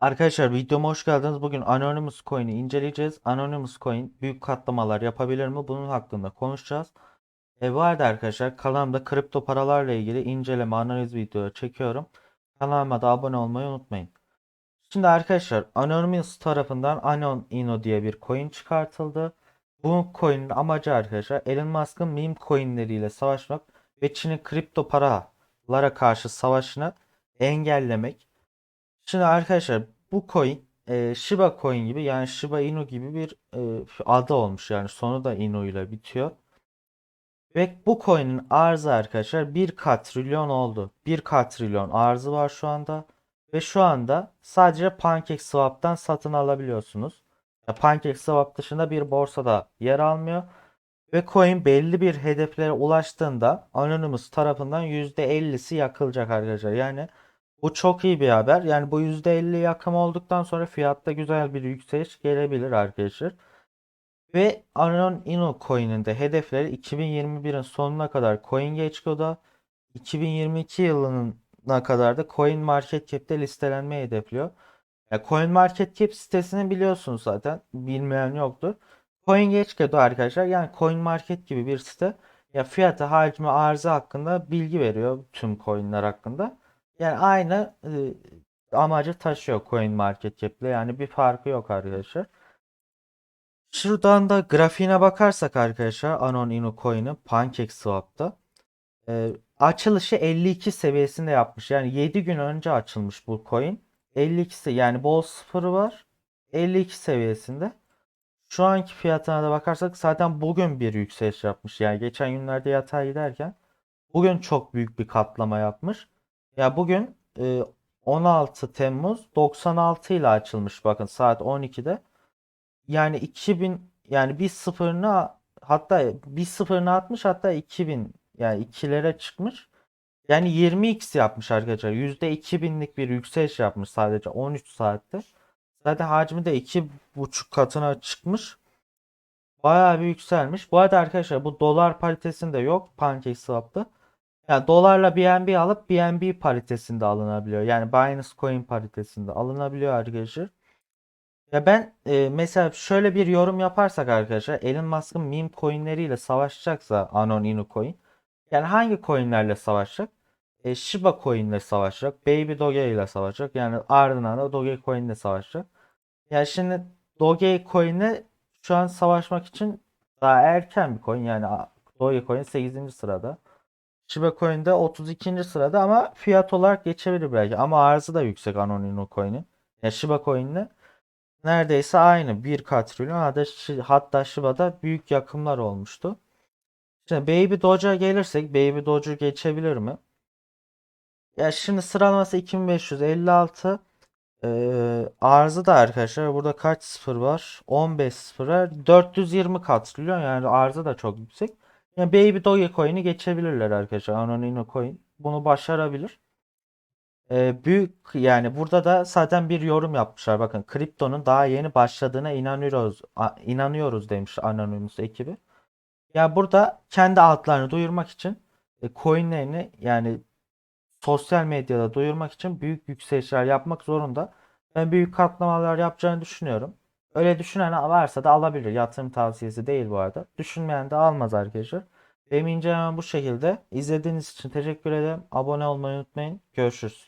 Arkadaşlar videoma hoş geldiniz. Bugün Anonymous Coin'i inceleyeceğiz. Anonymous Coin büyük katlamalar yapabilir mi? Bunun hakkında konuşacağız. E bu arada arkadaşlar kanalımda kripto paralarla ilgili inceleme analiz videoları çekiyorum. Kanalıma da abone olmayı unutmayın. Şimdi arkadaşlar Anonymous tarafından Anon Ino diye bir coin çıkartıldı. Bu coin'in amacı arkadaşlar Elon Musk'ın meme coinleriyle savaşmak ve Çin'in kripto paralara karşı savaşını engellemek. Şimdi arkadaşlar bu coin e, Shiba Coin gibi yani Shiba Inu gibi bir e, adı olmuş yani sonu da Inu ile bitiyor. Ve bu coin'in arzı arkadaşlar 1 katrilyon oldu. 1 katrilyon arzı var şu anda. Ve şu anda sadece PancakeSwap'tan satın alabiliyorsunuz. Ya PancakeSwap dışında bir borsada yer almıyor. Ve coin belli bir hedeflere ulaştığında Anonymous tarafından %50'si yakılacak arkadaşlar. Yani bu çok iyi bir haber. Yani bu %50 yakım olduktan sonra fiyatta güzel bir yükseliş gelebilir arkadaşlar. Ve Anon Ino coin'in de hedefleri 2021'in sonuna kadar CoinGecko'da 2022 yılına kadar da CoinMarketCap'te listelenmeyi hedefliyor. Ya CoinMarketCap sitesini biliyorsunuz zaten. Bilmeyen yoktur. CoinGecko'da arkadaşlar yani CoinMarket gibi bir site ya fiyatı, hacmi, arzı hakkında bilgi veriyor tüm coinler hakkında. Yani aynı e, amacı taşıyor CoinMarketCap'le. Yani bir farkı yok arkadaşlar. Şuradan da grafiğine bakarsak arkadaşlar Anon Inu Coin'in PancakeSwap'ta e, açılışı 52 seviyesinde yapmış. Yani 7 gün önce açılmış bu coin. 52 se- yani bol sıfırı var. 52 seviyesinde. Şu anki fiyatına da bakarsak zaten bugün bir yükseliş yapmış. Yani geçen günlerde yatay giderken bugün çok büyük bir katlama yapmış. Ya bugün e, 16 Temmuz 96 ile açılmış bakın saat 12'de. Yani 2000 yani bir sıfırını hatta bir sıfırını atmış hatta 2000 yani ikilere çıkmış. Yani 20x yapmış arkadaşlar. %2000'lik bir yükseliş yapmış sadece 13 saatte. Zaten hacmi de 2,5 katına çıkmış. Bayağı bir yükselmiş. Bu arada arkadaşlar bu dolar paritesinde yok PancakeSwap'ta. Yani dolarla BNB alıp BNB paritesinde alınabiliyor. Yani Binance Coin paritesinde alınabiliyor arkadaşlar. Ya ben e, mesela şöyle bir yorum yaparsak arkadaşlar Elon Musk'ın meme coinleriyle savaşacaksa Anon Inu coin yani hangi coinlerle savaşacak? E, Shiba coin ile savaşacak. Baby Doge ile savaşacak. Yani ardından da Dogecoin ile savaşacak. Yani şimdi Dogecoin'e şu an savaşmak için daha erken bir coin. Yani a- Dogecoin 8. sırada. Shiba Coin de 32. sırada ama fiyat olarak geçebilir belki. Ama arzı da yüksek Anon Inu coin'in. Yani Shiba Coin'le neredeyse aynı. 1 katrilyon hatta Shiba'da büyük yakımlar olmuştu. Şimdi Baby Doge'a gelirsek Baby Doge'u geçebilir mi? Ya şimdi sıralaması 2556. Ee, arzı da arkadaşlar burada kaç sıfır var? 15 sıfır var. 420 katrilyon yani arzı da çok yüksek. Yani Baby Dogecoin'i geçebilirler arkadaşlar. Anonino Coin bunu başarabilir. Ee, büyük yani burada da zaten bir yorum yapmışlar. Bakın kriptonun daha yeni başladığına inanıyoruz. a- inanıyoruz demiş Anonymous ekibi. Ya burada kendi altlarını duyurmak için e, coinlerini yani sosyal medyada duyurmak için büyük yükselişler yapmak zorunda. Ben büyük katlamalar yapacağını düşünüyorum. Öyle düşünen varsa da alabilir. Yatırım tavsiyesi değil bu arada. Düşünmeyen de almaz arkadaşlar. Benim incelemem bu şekilde. İzlediğiniz için teşekkür ederim. Abone olmayı unutmayın. Görüşürüz.